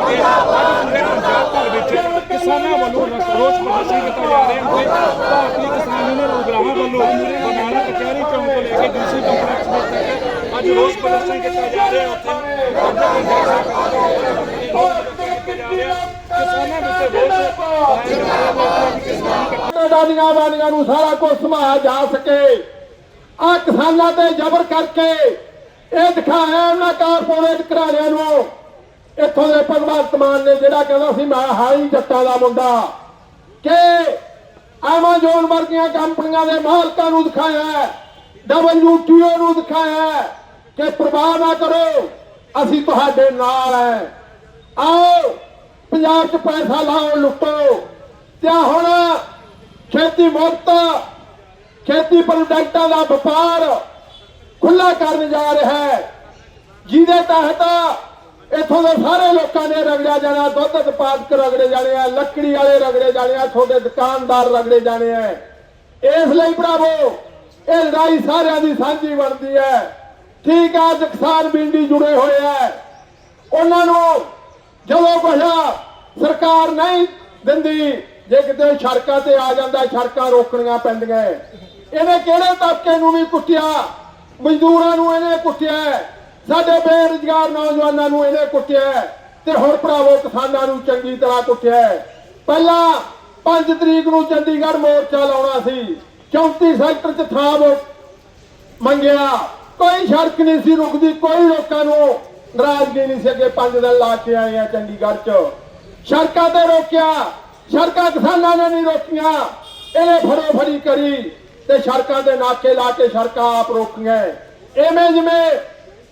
ਕੀਤਾ ਅੱਜ ਪੂਰੇ ਪੰਜਾਬ ਭਰ ਵਿੱਚ ਕਿਸਾਨਾਂ ਵੱਲੋਂ ਰੋਸ ਪ੍ਰਦਰਸ਼ਨ ਕੀਤਾ ਜਾ ਰਿਹਾ ਹੈ ਭਾਰਤੀ ਕਿਸਾਨ ਯੂਨੀਅਨ ਉਗਰਾਹਾਂ ਵੱਲੋਂ ਬਨਾਨਾ ਕਚਹਿਰੀ ਚੌਂਕ ਤੋਂ ਲੈ ਕੇ ਡੀਸੀ ਕੰਪਲੈਕਸ ਦੇ ਤੱਕ ਅੱਜ ਰੋਸ ਪ੍ਰਦਰਸ਼ਨ ਕੀਤਾ ਜਾ ਰਿਹਾ ਹੈ ਉੱਥੇ ਕਿਸਾਨਾਂ ਦੇ ਉੱਤੇ ਰੋਸ ਦਾਦੀਆਂ ਬਾਨੀਆਂ ਨੂੰ ਸਾਰਾ ਕੁਝ ਸਮਾਇਆ ਜਾ ਸਕੇ ਆ ਕਿਸਾਨਾਂ ਤੇ ਜ਼ਬਰ ਕਰਕੇ ਇਹ ਦਿਖਾਇਆ ਉਹਨਾਂ ਕਾਰਪੋਰੇਟ ਘਰਾਣਿਆਂ ਨੂੰ ਇੱਥੋਂ ਦੇ ਭਗਵੰਤ ਮਾਨ ਨੇ ਜਿਹੜਾ ਕਹਿੰਦਾ ਸੀ, ਮੈਂ ਹਾਈ ਜੱਟਾਂ ਦਾ ਮੁੰਡਾ। ਕਿ ਐਮਾਜ਼ੋਨ ਵਰਗੀਆਂ ਕੰਪਨੀਆਂ ਦੇ ਮਾਲਕਾਂ ਨੂੰ ਦਿਖਾਇਆ ਡਬਲਯੂਟੀਓ ਨੂੰ ਦਿਖਾਇਆ ਕਿ ਪ੍ਰਵਾਹ ਨਾ ਕਰੋ, ਅਸੀਂ ਤੁਹਾਡੇ ਨਾਲ ਹੈ। ਆਓ, ਪੰਜਾਬ 'ਚ ਪੈਸਾ ਲਾਓ, ਲੁੱਟੋ। ਤੇ ਹੁਣ ਖੇਤੀ ਮੁਕਤ, ਖੇਤੀ ਪ੍ਰੋਡਕਟਾਂ ਦਾ ਵਪਾਰ ਖੁੱਲਾ ਕਰਨ ਜਾ ਰਿਹਾ ਹੈ। ਜਿਹਦੇ ਤਹਿਤ ਇੱਥੋਂ ਦੇ ਸਾਰੇ ਲੋਕਾਂ ਨੇ ਰਗੜਿਆ ਜਾਣਾ ਦੁੱਧ ਉਤਪਾਦਕ ਰਗੜੇ ਜਾਣੇ ਆ, ਲੱਕੜੀ ਵਾਲੇ ਰਗੜੇ ਜਾਣੇ ਆ, ਤੁਹਾਡੇ ਦੁਕਾਨਦਾਰ ਰਗੜੇ ਜਾਣੇ ਆ। ਇਸ ਲਈ ਭਰਾਵੋ, ਇਹ ਲੜਾਈ ਸਾਰਿਆਂ ਦੀ ਸਾਂਝੀ ਬਣਦੀ ਹੈ। ਠੀਕ ਆ ਅੱਜ ਬਿੰਡੀ ਜੁੜੇ ਹੋਏ ਆ। ਉਹਨਾਂ ਨੂੰ ਜਦੋਂ ਕੁਛ ਸਰਕਾਰ ਨਹੀਂ ਦਿੰਦੀ, ਜੇ ਕਿਤੇ ਸੜਕਾਂ ਤੇ ਆ ਜਾਂਦਾ, ਸੜਕਾਂ ਰੋਕਣੀਆਂ ਪੈਂਦੀਆਂ। ਇਹਨੇ ਕਿਹੜੇ ਤਬਕੇ ਨੂੰ ਵੀ ਕੁੱਟਿਆ? ਮਜ਼ਦੂਰਾਂ ਨੂੰ ਇਹਨੇ ਕੁੱਟਿਆ? ਸਾਡੇ ਬੇਰੁਜ਼ਗਾਰ ਨੌਜਵਾਨਾਂ ਨੂੰ ਇਹਨੇ ਕੁੱਟਿਆ ਤੇ ਹੁਣ ਭਰਾਵੋ ਕਿਸਾਨਾਂ ਨੂੰ ਚੰਗੀ ਤਰ੍ਹਾਂ ਕੁੱਟਿਆ ਪਹਿਲਾਂ 5 ਤਰੀਕ ਨੂੰ ਚੰਡੀਗੜ੍ਹ ਮੋਰਚਾ ਲਾਉਣਾ ਸੀ 34 ਸੈਕਟਰ 'ਚ ਥਾਂ ਮੰਗਿਆ। ਕੋਈ ਸੜਕ ਨਹੀਂ ਸੀ ਰੁਕਦੀ, ਕੋਈ ਲੋਕਾਂ ਨੂੰ ਨਾਰਾਜ਼ਗੀ ਨਹੀਂ ਸੀ ਅੱਗੇ 5 ਦਿਨ ਲਾ ਕੇ ਆਏ ਆ ਚੰਡੀਗੜ੍ਹ 'ਚ। ਸੜਕਾਂ ਤੇ ਰੋਕਿਆ, ਸੜਕਾਂ ਕਿਸਾਨਾਂ ਨੇ ਨਹੀਂ ਰੋਕੀਆਂ। ਇਹਨੇ ਫੜੋ ਫੜੀ ਕਰੀ ਤੇ ਸੜਕਾਂ ਦੇ ਨਾਕੇ ਲਾ ਕੇ ਸੜਕਾਂ ਆਪ ਰੋਕੀਆਂ। ਐਵੇਂ ਜਿਵੇਂ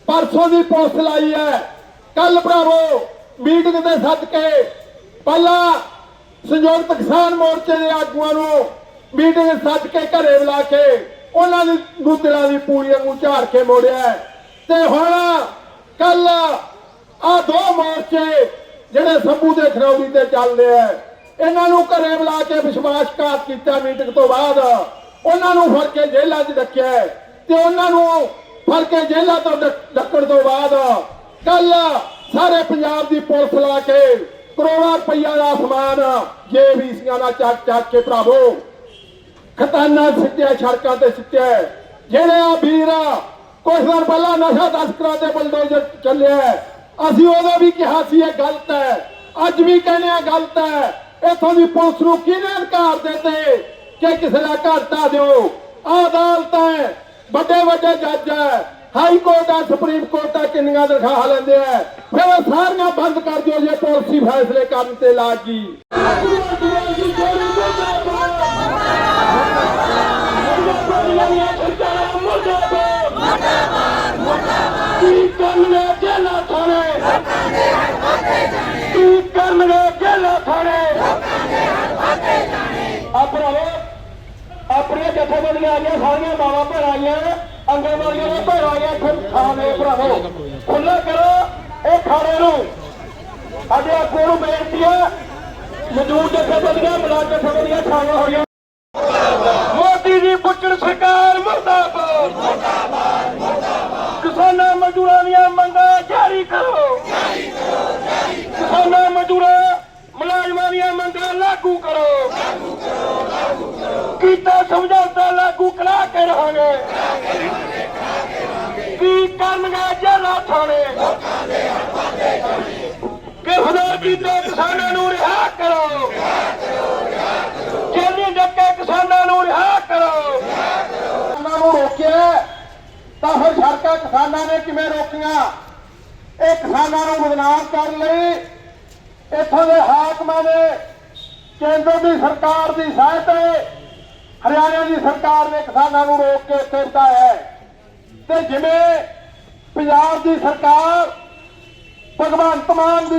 ਪਰਸੋਂ ਦੀ ਪੁਲਿਸ ਲਾਈ ਹੈ। ਕੱਲ ਭਰਾਵੋ ਮੀਟਿੰਗ ਤੇ ਸੱਦ ਕੇ ਪਹਿਲਾਂ ਸੰਯੁਕਤ ਕਿਸਾਨ ਮੋਰਚੇ ਦੇ ਆਗੂਆਂ ਨੂੰ ਮੀਟਿੰਗ ਸੱਦ ਕੇ ਘਰੇ ਬੁਲਾ ਕੇ ਉਹਨਾਂ ਦੀ ਗੁੱਤਲਾਂ ਦੀ ਪੂਰੀਆਂ ਨੂੰ ਝਾੜ ਕੇ ਮੋੜਿਆ ਤੇ ਹੁਣ ਕੱਲ ਆ ਦੋ ਮੋਰਚੇ ਜਿਹੜੇ ਸੰਭੂ ਦੇ ਖਰੌੜੀ ਤੇ ਚੱਲਦੇ ਆ, ਇਹਨਾਂ ਨੂੰ ਘਰੇ ਬੁਲਾ ਕੇ ਵਿਸ਼ਵਾਸਘਾਤ ਕੀਤਾ ਮੀਟਿੰਗ ਤੋਂ ਬਾਅਦ। ਉਹਨਾਂ ਨੂੰ ਫੜ ਕੇ ਜੇਲ੍ਹਾਂ 'ਚ ਰੱਖਿਆ ਤੇ ਉਹਨਾਂ ਨੂੰ ਫੜ ਕੇ ਜੇਲ੍ਹਾਂ ਤੋਂ ਡੱਕ- ਡੱਕਣ ਤੋਂ ਬਾਅਦ ਕੱਲ ਸਾਰੇ ਪੰਜਾਬ ਦੀ ਪੁਲਿਸ ਲਾ ਕੇ ਕਰੋੜਾਂ ਰੁਪਈਆ ਦਾ ਸਮਾਨ ਜੇਬੀਸੀਆਂ ਨਾਲ ਚੱਕ ਚੱਕ ਕੇ ਭਰਾਵੋ, ਖਤਾਨਾ ਸਿੱਟਿਆ, ਸੜਕਾਂ ਤੇ ਸਿੱਟਿਆ। ਜਿਹੜੇ ਆ ਵੀਰ ਕੁਝ ਦਿਨ ਪਹਿਲਾਂ ਨਸ਼ਾ ਤਸਕਰਾਂ ਦੇ ਬਲਡੋਜ਼ਰ ਚੱਲਿਆ ਅਸੀਂ ਉਹਦਾ ਵੀ ਕਿਹਾ ਸੀ ਇਹ ਗਲਤ ਹੈ, ਅੱਜ ਵੀ ਕਹਿੰਦੇ ਆ ਗਲਤ ਹੈ। ਇਥੋਂ ਦੀ ਪੁਲਿਸ ਨੂੰ ਕਿਹਨੇ ਅਧਿਕਾਰ ਦਿੱਤੇ ਕਿ ਕਿਸੇ ਦਾ ਘਾਟਾ ਦਿਓ? ਆਹ ਅਦਾਲਤ ਹੈ ਵੱਡੇ ਵੱਡੇ ਜੱਜ ਹੈ। ਹਾਈ ਕੋਰਟ ਆ, ਸੁਪਰੀਮ ਕੋਰਟ ਆ, ਕਿੰਨੀਆਂ ਤਨਖਾਹਾਂ ਲੈਂਦੇ ਆ। ਫਿਰ ਉਹ ਸਾਰੀਆਂ ਬੰਦ ਕਰ ਦਿਓ ਜੇ ਪੁਲਿਸੀ ਫੈਸਲੇ ਕਰਨ ਤੇ ਲਾਗੀ ਕੀ ਕਰਨਗੇ ਜੇਲਾ ਥਾਣੇ ਕੀ ਕਰਨਗੇ ਜੇਲਾ ਥਾਣੇ ਆਪਣਾ ਆਪਣੇ ਜਥੇਬੰਦੀਆਂ ਆਈਆਂ ਸਾਰੀਆਂ ਮਾਵਾਂ ਭੈਣਾਂ ਆਈਆਂ ਅੰਗਨਵਾੜੀਆਂ ਦੇ ਭੈਣਾਂ ਆਈਆਂ ਫਿਰ ਖਾਣੇ ਭਰਾਵੋ। ਖੁੱਲਾ ਕਰੋ। ਇਹ ਖਾਣੇ ਨੂੰ। ਸਾਡੇ ਆਗੂ ਨੂੰ ਬੇਨਤੀ ਹੈ, ਮਜ਼ਦੂਰ ਜਥੇਬੰਦੀਆਂ ਮੁਲਾਜ਼ਮ ਜਥੇਬੰਦੀਆਂ ਖਾਣੀਆਂ ਹੋਈਆਂ। ਮੋਦੀ ਦੀ ਪੁੱਛਣ ਸਰਕਾਰ, ਮਰਦਾਬਾਦ। ਕਿਸਾਨਾਂ ਮਜ਼ਦੂਰਾਂ ਦੀਆਂ ਮੰਗਾਂ ਜਾਰੀ ਕਰੋ। ਜਾਰੀ ਕਰੋ ਜਾਰੀ ਕਰੋ ਕਿਸਾਨਾਂ ਮਜ਼ਦੂਰਾਂ, ਮੁਲਾਜ਼ਮਾਂ ਦੀਆਂ ਮੰਗਾਂ ਲਾਗੂ ਕਰੋ ਲਾਗੂ ਕਰੋ ਲਾਗੂ ਕਰੋ। ਕੀਤਾ ਸਮਝੌਤਾ ਕੇ ਰਹਾਂਗੇ ਕੀ ਕਰਨਗੇ ਜੇਲਾ ਥਾਣੇ? ਲੋਕਾਂ ਕੀਤੇ ਕਿਸਾਨਾਂ ਨੂੰ ਰਿਹਾ ਕਰੋ? ਜੇਲੀ ਡੱਕੇ ਕਿਸਾਨਾਂ ਨੂੰ ਰਿਹਾ ਕਰੋ? ਕਿਸਾਨਾਂ ਨੂੰ ਰੋਕਿਆ, ਤਾਂ ਫਿਰ ਸੜਕਾਂ ਕਿਸਾਨਾਂ ਨੇ ਕਿਵੇਂ ਰੋਕੀਆਂ? ਇਹ ਕਿਸਾਨਾਂ ਨੂੰ ਬਦਨਾਮ ਕਰਨ ਲਈ ਇੱਥੋਂ ਦੇ ਹਾਕਮਾਂ ਨੇ ਕੇਂਦਰ ਦੀ ਸਰਕਾਰ ਦੀ ਸਹਾਇਤਾ ਹਰਿਆਣਾ ਦੀ ਸਰਕਾਰ ਨੇ ਕਿਸਾਨਾਂ ਨੂੰ ਰੋਕ ਕੇ ਉੱਥੇ ਹੈ। ਤੇ ਜਿਵੇਂ ਪੰਜਾਬ ਦੀ ਸਰਕਾਰ ਭਗਵੰਤ ਮਾਨ ਦੀ